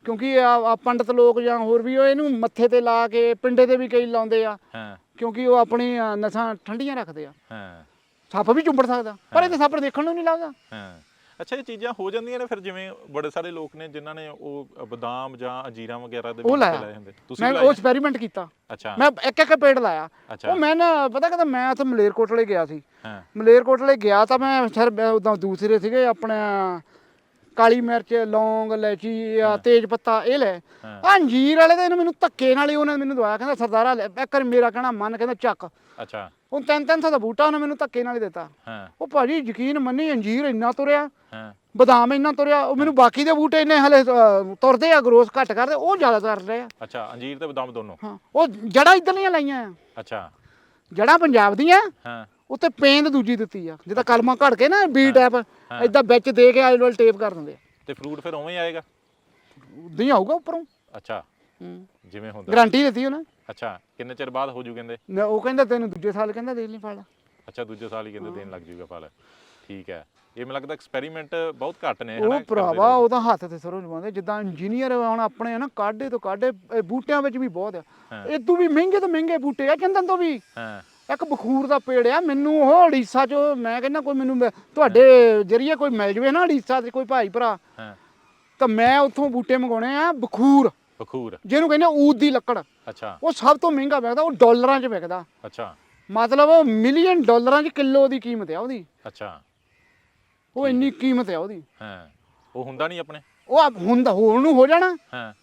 ਕਿਉਂਕਿ ਆ ਆ ਪੰਡਤ ਲੋਕ ਜਾਂ ਹੋਰ ਵੀ ਉਹ ਇਹਨੂੰ ਮੱਥੇ ਤੇ ਲਾ ਕੇ ਪਿੰਡੇ ਤੇ ਵੀ ਕਈ ਲਾਉਂਦੇ ਆ। ਹਾਂ। ਕਿਉਂਕਿ ਉਹ ਆਪਣੀ ਅ, ਨਸਾਂ ਠੰਡੀਆਂ ਰੱਖਦੇ ਆ। ਹਾਂ। ਸੱਪ ਵੀ ਚੁੰਬੜ ਸਕਦਾ। ਪਰ ਇਹ ਤਾਂ ਸੱਪ ਦੇਖਣ ਨੂੰ ਨਹੀਂ ਲੱਗਦਾ ਹਾਂ। ਅੱਛਾ ਇਹ ਚੀਜ਼ਾਂ ਹੋ ਜਾਂਦੀਆਂ ਨੇ ਫਿਰ ਜਿਵੇਂ ਬੜੇ ਸਾਰੇ ਲੋਕ ਨੇ ਜਿਨ੍ਹਾਂ ਨੇ ਉਹ ਬਦਾਮ ਜਾਂ ਅੰਜੀਰਾਂ ਵਗੈਰਾ ਦੇ ਉਹ ਲਾਇਆ। ਲਾਏ ਹੁੰਦੇ। ਤੁਸੀਂ ਮੈਂ ਉਹ ਲਾਏ ਐਕਸਪੈਰੀਮੈਂਟ ਕੀਤਾ। ਅੱਛਾ। ਮੈਂ ਇੱਕ ਇੱਕ ਪੇੜ ਲਾਇਆ। ਅੱਛਾ। ਉਹ ਮੈਂ ਨਾ ਪਤਾ ਕਦਾ ਮੈਂ ਉੱਥੇ ਮਲੇਰਕੋਟਲੇ ਗਿਆ ਸੀ। ਹਾਂ। ਮਲੇਰਕੋਟਲੇ ਗਿਆ ਤਾਂ ਮੈਂ ਸਰ ਉਦਾਂ ਦੂਸਰੇ ਸੀਗੇ ਆਪਣਾ ਕਾਲੀ ਮਿਰਚ ਲੌਂਗ ਇਲਾਇਚੀ ਆ ਤੇਜ ਪੱਤਾ ਇਹ ਲੈ। ਹਾਂ। ਆ ਅੰਜੀਰ ਵਾਲੇ ਤਾਂ ਇਹਨੂੰ ਮੈਨੂੰ ਧੱਕੇ ਨਾਲ ਹੀ ਉਹਨੇ ਮੈਨੂੰ ਦਵਾਇਆ। ਕਹਿੰਦਾ ਸਰਦਾਰਾ ਲੈ ਇੱਕ ਵਾਰੀ ਮੇਰਾ ਕਹਿਣਾ ਮੰਨ ਕਹਿੰਦਾ ਚੱਕ। ਅੱਛਾ। ਤਿੰਨ ਸੌ ਦਾ ਬੂਟਾ ਉਹਨੇ ਮੈਨੂੰ ਧੱਕੇ ਨਾਲ ਹੀ ਦਿੱਤਾ। ਹਾਂ। ਉਹ ਭਾਜੀ ਯਕੀਨ ਮੰਨੀ ਅੰਜੀਰ ਇੰਨਾ ਤੁਰਿਆ ਹਾਂ। ਬਦਾਮ ਇੰਨਾ ਤੁਰਿਆ ਉਹ ਮੈਨੂੰ ਬਾਕੀ ਦੇ ਬੂਟੇ ਇੰਨੇ ਹਲੇ ਅ, ਤੁਰਦੇ ਆ ਗਰੋਸ ਘੱਟ ਕਰਦੇ ਉਹ ਜ਼ਿਆਦਾ ਤੁਰ ਰਹੇ ਆ। ਅੱਛਾ ਅੰਜੀਰ ਤੇ ਬਦਾਮ ਦੋਨੋਂ? ਹਾਂ ਉਹ ਜੜਾਂ ਇੱਧਰਲੀਆਂ ਲਾਈਆਂ ਆ। ਅੱਛਾ। ਜੜਾਂ ਪੰਜਾਬ ਦੀਆਂ ਹਾਂ। ਉੱਤੇ ਪੇਂਦ ਦੂਜੀ ਦਿੱਤੀ ਆ ਜਿੱਦਾਂ ਕਲਮਾਂ ਘੜ ਕੇ ਨਾ ਬੀ ਟੈਪ ਇਦਾਂ ਵਿੱਚ ਦੇ ਕੇ ਆਲੇ ਦੁਆਲੇ ਟੇਪ ਕਰ ਦਿੰਦੇ ਆ। ਤੇ ਫਰੂਟ ਫਿਰ ਉਵੇਂ ਹੀ ਆਏਗਾ? ਉਦਾਂ ਹੀ ਆਊਗਾ ਉੱਪਰੋਂ। ਅੱਛਾ। ਜਿਵੇਂ ਹੁੰਦਾ। ਗਾਰੰਟੀ ਦਿੱਤੀ ਉਹਨੇ। ਅੱਛਾ ਕਿੰਨੇ ਚਿਰ ਬਾਅਦ ਹੋ ਜੂ ਕਹਿੰਦੇ? ਨਾ ਉਹ ਕਹਿੰਦਾ ਤੈਨੂੰ ਦੂਜੇ ਸਾਲ ਕਹਿੰਦਾ ਦੇ ਲਈ ਫਲ। ਅੱਛਾ ਦੂਜੇ ਸਾਲ ਹੀ ਕਹਿੰਦੇ ਦੇਣ ਲੱਗ ਜੂਗਾ ਫਲ। ਠੀਕ ਹੈ। ਇਹ ਮੈਨੂੰ ਲੱਗਦਾ ਐਕਸਪੈਰੀਮੈਂਟ ਬਹੁਤ ਘੱਟ ਨੇ ਉਹ ਹਨਾ, ਭਰਾਵਾ। ਉਹਦਾ ਹੱਥ ਤੇ ਸਰੋਂ ਜਵਾਉਂਦੇ ਜਿੱਦਾਂ ਇੰਜੀਨੀਅਰ ਹੁਣ ਆਪਣੇ ਆ ਨਾ ਕਾਢੇ ਤੋਂ ਕਾਢੇ ਇਹ ਬੂਟਿਆਂ ਵਿੱਚ ਵੀ ਬਹੁਤ ਆ। ਹਾਂ। ਇਦੋਂ ਵੀ ਮਹਿੰਗੇ ਤੋਂ ਮਹਿੰਗੇ ਬੂਟੇ ਆ ਚੰਦਨ ਤੋਂ ਵੀ। ਹਾਂ। ਇੱਕ ਬਖੂਰ ਦਾ ਪੇੜ ਆ ਮੈਨੂੰ ਉਹ ਉੜੀਸਾ ਚ ਮੈਂ ਕਹਿੰਦਾ ਕੋਈ ਮੈਨੂੰ ਤੁਹਾਡੇ ਜਰੀਏ ਕੋਈ ਮਿਲ ਜਵੇ ਨਾ ਉੜੀਸਾ ਦੇ ਕੋਈ ਭਾਈ ਭਰਾ। ਹਾਂ। ਤਾਂ ਮੈਂ ਉੱਥੋਂ ਬੂਟੇ ਮੰਗਾਉਣੇ ਆ ਬਖੂਰ। ਬਖੂਰ ਜਿਹਨੂੰ ਕਹਿੰਦੇ ਆ ਊਦ ਦੀ ਲੱਕੜ। ਅੱਛਾ। ਉਹ ਸਭ ਤੋਂ ਮਹਿੰਗਾ ਵਿਕਦਾ ਉਹ ਡਾਲਰਾਂ 'ਚ ਵਿਕਦਾ। ਅੱਛਾ। ਮਤਲਬ ਉਹ ਮਿਲੀਅਨ ਡਾਲਰਾਂ 'ਚ ਕਿਲੋ ਦੀ ਕੀਮਤ ਆ ਉਹਦੀ। ਅੱਛਾ। ਉਹ ਇੰਨੀ ਕੀਮਤ ਆ ਉਹਦੀ। ਹਾਂ। ਉਹ ਹੁੰਦਾ ਨਹੀਂ ਆਪਣੇ? ਉਹ ਆ- ਹੁੰਦਾ ਹੋਰ ਨੂੰ ਹੋ ਜਾਣਾ। ਹਾਂ।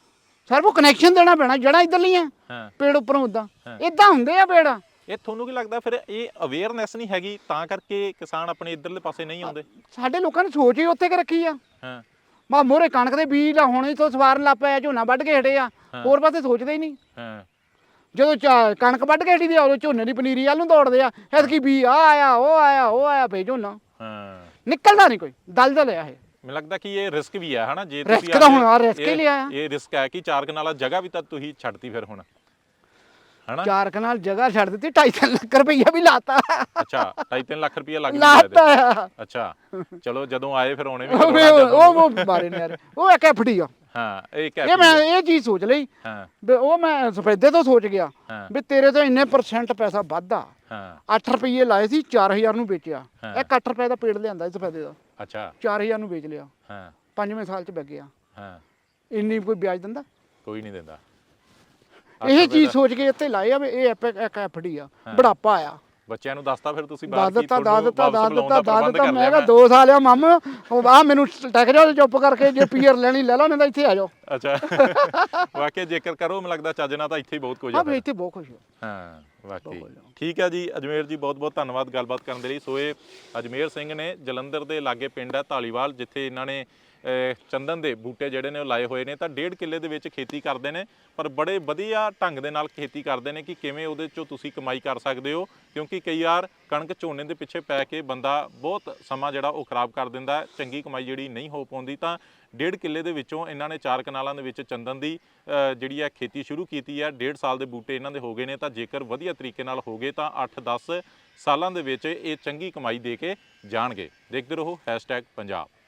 ਸਰ ਉਹ ਕਨੈਕਸ਼ਨ ਦੇਣਾ ਪੈਣਾ ਜੜਾ ਇਧਰਲੀਆਂ। ਹਾਂ। ਪੇੜ ਉੱਪਰੋਂ ਉਦਾਂ। ਹਾਂ। ਇਦਾਂ ਹੁੰਦੇ ਆ ਪੇੜ। ਇਹ ਤੁਹਾਨੂੰ ਕੀ ਲੱਗਦਾ ਫਿਰ ਇਹ ਅਵੇਅਰਨੈਸ ਨਹੀਂ ਹੈਗੀ ਤਾਂ ਕਰਕੇ ਕਿਸਾਨ ਆਪਣੇ ਇਧਰਲੇ ਪਾਸੇ ਨਹੀਂ ਆਉਂਦੇ? ਸਾਡੇ ਲੋਕਾਂ ਨੇ ਸੋਚ ਹੀ ਉੱਥੇ ਕਿ ਰੱਖੀ ਆ। ਹਾਂ। ਮਾ ਮੋਰੇ ਕਣਕ ਦੇ ਬੀਜ ਲਾ ਹੁਣੇ ਤੋਂ ਸਵਾਰਨ ਲੱਗ ਪਿਆ ਝੋਨਾ ਵੱਢ ਕੇ ਹਟੇ ਆ ਹੋਰ ਪਾਸੇ ਸੋਚਦੇ ਹੀ ਨਹੀਂ। ਹਾਂ। ਜਦੋਂ ਚਾ- ਕਣਕ ਵੱਢ ਕੇ ਹਟੀ ਦੀ ਆ ਉਦੋਂ ਝੋਨੇ ਦੀ ਪਨੀਰੀ ਵੱਲ ਨੂੰ ਦੌੜਦੇ ਆ ਐਤਕੀ ਵੀ ਆ ਆਇਆ ਉਹ ਆਇਆ ਉਹ ਆਇਆ ਭੇ ਝੋਨਾ। ਹਾਂ। ਨਿਕਲਦਾ ਨਹੀਂ ਕੋਈ ਦਲਦਲ ਆ ਇਹ। ਮੈਨੂੰ ਲੱਗਦਾ ਕਿ ਇਹ ਰਿਸਕ ਵੀ ਹੈ ਹਨਾ? ਜੇ Risk ਆ ਤਾਂ ਕੇ- ਹੁਣ ਆ, risk ਹੀ ਇਹ- ਲਿਆ। ਆ। ਇਹ ਰਿਸਕ ਹੈ ਕਿ ਚਾਰ ਕਨਾਲਾ ਜਗ੍ਹਾ ਵੀ ਤਾਂ ਤੁਸੀਂ ਛੱਡਤੀ ਫਿਰ ਹੁਣ। ਹਨਾ? ਚਾਰ ਕਨਾਲ ਜਗ੍ਹਾ ਛੱਡ ਦਿੱਤੀ 2.5 ਲੱਖ ਰੁਪਈਆ ਵੀ ਲਾਤਾ। ਅੱਛਾ 2.5 ਲੱਖ ਰੁਪਏ ਲੱਗ ਗਿਆ। ਲਾਤਾ। ਅੱਛਾ ਚਲੋ ਜਦੋਂ ਆਏ ਫਿਰ ਆਉਣੇ ਵੀ ਉਹ ਉਹ ਬਾਰੇ ਨੇ ਯਾਰ। ਉਹ ਇੱਕ ਐਫਡੀ ਆ। ਹਾਂ ਇਹ ਇਹ ਮੈਂ ਇਹ ਚੀਜ਼ ਸੋਚ ਲਈ ਹਾਂ। ਉਹ ਮੈਂ ਸਫੈਦੇ ਤੋਂ ਸੋਚ ਗਿਆ ਵੀ ਤੇਰੇ ਤੋਂ ਇੰਨੇ ਪਰਸੈਂਟ ਪੈਸਾ ਵੱਧਾ ਹਾਂ। 8 ਰੁਪਏ ਲਾਏ ਸੀ 4000 ਨੂੰ ਵੇਚਿਆ। ਇੱਕ 8 ਰੁਪਏ ਦਾ ਪੇੜ ਲਿਆਂਦਾ ਸੀ ਸਫੈਦੇ ਦਾ। ਅੱਛਾ। 4000 ਨੂੰ ਵੇਚ ਲਿਆ। ਹਾਂ। ਪੰਜਵੇਂ ਸਾਲ ਚ ਵਿਕ ਗਿਆ। ਹਾਂ। ਇੰਨੀ ਕੋਈ ਵਿਆਜ ਦਿੰਦਾ? ਕੋਈ ਨਹੀਂ ਦਿੰਦਾ। ਇਹ ਚੀਜ਼ ਸੋਚ ਕੇ ਇੱਥੇ ਲਾਏ ਆ ਵੀ ਇਹ ਇੱਕ ਇੱਕ ਐਫਡੀ ਆ ਬੁਢਾਪਾ ਆ। ਬੱਚਿਆਂ ਨੂੰ ਦੱਸਤਾ ਫਿਰ ਤੁਸੀਂ ਬਾਹਰ ਕੀ ਤੁਹਾਨੂੰ ਵਾਪਸ ਬੁਲਾਉਣ ਦਾ ਪ੍ਰਬੰਧ ਕਰ ਮੈਂ ਕਿਹਾ ਮੈਂ। 2 ਸਾਲ ਆ ਮੰਮ ਆ ਮੈਨੂੰ ਟੈਕ ਜਾਓ ਚੁੱਪ ਕਰਕੇ ਜੇ ਪੀਆਰ ਲੈਣੀ ਲੈ ਲਓ ਨਹੀਂ ਤਾਂ ਇੱਥੇ ਆ ਜਾਓ। ਅੱਛਾ। ਵਾਕਿਆ ਜੇਕਰ ਕਰੋ ਮੈਨੂੰ ਲੱਗਦਾ ਚੱਜ ਨਾਲ ਤਾਂ ਇੱਥੇ ਹੀ ਬਹੁਤ ਕੁਝ ਆ ਹੈ ਇੱਥੇ ਬਹੁਤ ਖੁਸ਼ ਹਾਂ ਵਾਕਈ। ਠੀਕ ਹੈ ਜੀ ਅਜਮੇਰ ਜੀ ਬਹੁਤ ਬਹੁਤ ਧੰਨਵਾਦ ਗੱਲਬਾਤ ਕਰਨ ਦੇ ਲਈ। ਸੋ ਇਹ ਅਜਮੇਰ ਸਿੰਘ ਨੇ ਜਲੰਧਰ ਦੇ ਲਾਗੇ ਪਿੰਡ ਹੈ ਧਾਲੀਵਾਲ ਜਿੱਥੇ ਇਹਨਾਂ ਨੇ ਚੰਦਨ ਦੇ ਬੂਟੇ ਜਿਹੜੇ ਨੇ ਉਹ ਲਾਏ ਹੋਏ ਨੇ ਤਾਂ ਡੇਢ ਕਿੱਲੇ ਦੇ ਵਿੱਚ ਖੇਤੀ ਕਰਦੇ ਨੇ, ਪਰ ਬੜੇ ਵਧੀਆ ਢੰਗ ਦੇ ਨਾਲ ਖੇਤੀ ਕਰਦੇ ਨੇ ਕਿ ਕਿਵੇਂ ਉਹਦੇ ਚੋਂ ਤੁਸੀਂ ਕਮਾਈ ਕਰ ਸਕਦੇ ਹੋ, ਕਿਉਂਕਿ ਕਈ ਵਾਰ ਕਣਕ ਝੋਨੇ ਦੇ ਪਿੱਛੇ ਪੈ ਕੇ ਬੰਦਾ ਬਹੁਤ ਸਮਾਂ ਜਿਹੜਾ ਉਹ ਖਰਾਬ ਕਰ ਦਿੰਦਾ, ਚੰਗੀ ਕਮਾਈ ਜਿਹੜੀ ਨਹੀਂ ਹੋ ਪਾਉਂਦੀ ਤਾਂ ਡੇਢ ਕਿੱਲੇ ਦੇ ਵਿੱਚੋਂ ਇਹਨਾਂ ਨੇ ਚਾਰ ਕਨਾਲਾਂ ਦੇ ਵਿੱਚ ਚੰਦਨ ਦੀ ਜਿਹੜੀ ਹੈ ਖੇਤੀ ਸ਼ੁਰੂ ਕੀਤੀ ਹੈ ਡੇਢ ਸਾਲ ਦੇ ਬੂਟੇ ਇਹਨਾਂ ਦੇ ਹੋ ਗਏ ਨੇ ਤਾਂ ਜੇਕਰ ਵਧੀਆ ਤਰੀਕੇ ਨਾਲ ਹੋ ਗਏ ਤਾਂ 8-10 ਸਾਲਾਂ ਦੇ ਵਿੱਚ ਇਹ ਚੰਗੀ ਕਮਾਈ ਦੇ ਕੇ ਜਾਣਗੇ। ਦੇਖਦੇ ਰਹੋ #ਪੰਜਾਬ।